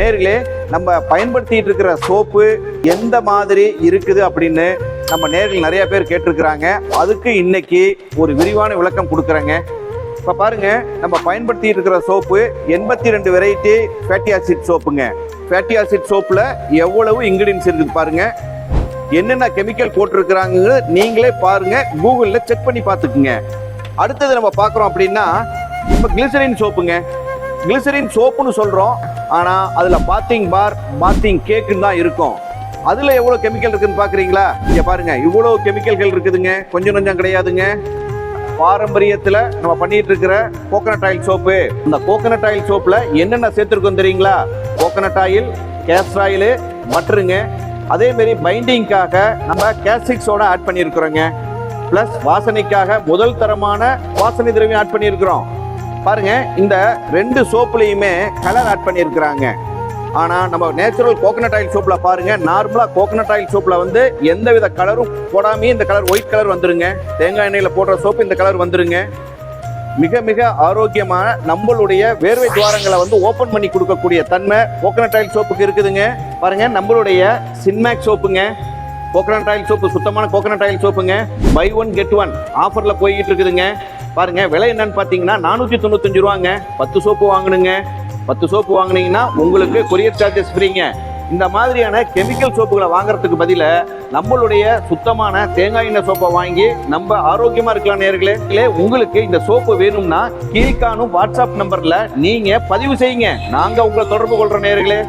நேர்களே நம்ம பயன்படுத்திட்டு இருக்கிற சோப்பு எந்த மாதிரி இருக்குது அப்படின்னு நம்ம நேர்கள் நிறைய பேர் கேட்டிருக்கிறாங்க. அதுக்கு இன்னைக்கு ஒரு விரிவான விளக்கம் கொடுக்குறேங்க. இப்போ பாருங்க நம்ம பயன்படுத்திட்டு இருக்கிற சோப்பு எண்பத்தி ரெண்டு வெரைட்டி ஃபேட்டி ஆசிட் சோப்புங்க. ஃபேட்டி ஆசிட் சோப்பில் எவ்வளவு இன்க்ரீடியன்ஸ் இருக்குது பாருங்க. என்னென்ன கெமிக்கல் போட்டிருக்கிறாங்க நீங்களே பாருங்க. கூகுளில் செக் பண்ணி பார்த்துக்குங்க. அடுத்தது நம்ம பார்க்குறோம் அப்படின்னா இப்போ கிளிசரின் சோப்புங்க. கிளிசரின் சோப்புன்னு சொல்கிறோம் ஆனால் அதில் பாத்திங் பார் பாத்திங் கேக்குன்னு தான் இருக்கும். அதில் எவ்வளோ கெமிக்கல் இருக்குன்னு பார்க்குறீங்களா இங்கே பாருங்க இவ்வளோ கெமிக்கல்கள் இருக்குதுங்க. கொஞ்சம் கொஞ்சம் கிடையாதுங்க. பாரம்பரியத்தில் நம்ம பண்ணிட்டு இருக்கிற கோகனட் ஆயில் சோப்பு இந்த கோகனட் ஆயில் சோப்பில் என்னென்ன சேர்த்துருக்கோம் தெரியுங்களா? கோகனட் ஆயில் கேஸ்டர் ஆயில் மட்டருங்க அதே மாதிரி பைண்டிங்காக நம்ம கேஸ்டிக் சோடா ஆட் பண்ணியிருக்கிறோங்க. ப்ளஸ் வாசனைக்காக முதல் தரமான வாசனை திரவியம் ஆட் பண்ணியிருக்கிறோம். பாருங்க இந்த ரெண்டு சோப்புலையுமே கலர் ஆட் பண்ணியிருக்கிறாங்க. ஆனால் நம்ம நேச்சுரல் கோகனட் ஆயில் சோப்பில் பாருங்க நார்மலாக கோகனட் ஆயில் சோப்பில் வந்து எந்த வித கலரும் போடாமே இந்த கலர் ஒயிட் கலர் வந்துருங்க. தேங்காய் எண்ணெயில் போடுற சோப்பு இந்த கலர் வந்துருங்க. மிக மிக ஆரோக்கியமான நம்மளுடைய வேர்வை துவாரங்களை வந்து ஓப்பன் பண்ணி கொடுக்கக்கூடிய தன்மை கோகனட் ஆயில் சோப்புக்கு இருக்குதுங்க. பாருங்க நம்மளுடைய சின்மேக் சோப்புங்க கோகனட் ஆயில் சோப்பு சுத்தமான கோகனட் ஆயில் சோப்புங்க பை ஒன் கெட் ஒன் ஆஃபரில் போய்கிட்டு இருக்குதுங்க. பாருங்க விலை என்னன்னு பார்த்தீங்கன்னா நானூற்றி தொண்ணூத்தஞ்சு ரூபாங்க. பத்து சோப்பு வாங்கினுங்க பத்து சோப்பு வாங்குனீங்கன்னா உங்களுக்கு கொரியர் சார்ஜஸ் ஃப்ரீங்க இந்த மாதிரியான கெமிக்கல் சோப்புகளை வாங்குறதுக்கு பதிலாக நம்மளுடைய சுத்தமான தேங்காய் எண்ணெய் சோப்பை வாங்கி நம்ம ஆரோக்கியமா இருக்கலாம் நேர்களே இல்லை உங்களுக்கு இந்த சோப்பு வேணும்னா கீழ்காணும் வாட்ஸ்அப் நம்பர்ல நீங்க பதிவு செய்யுங்க. நாங்க உங்களை தொடர்பு கொள்ற நேர்களே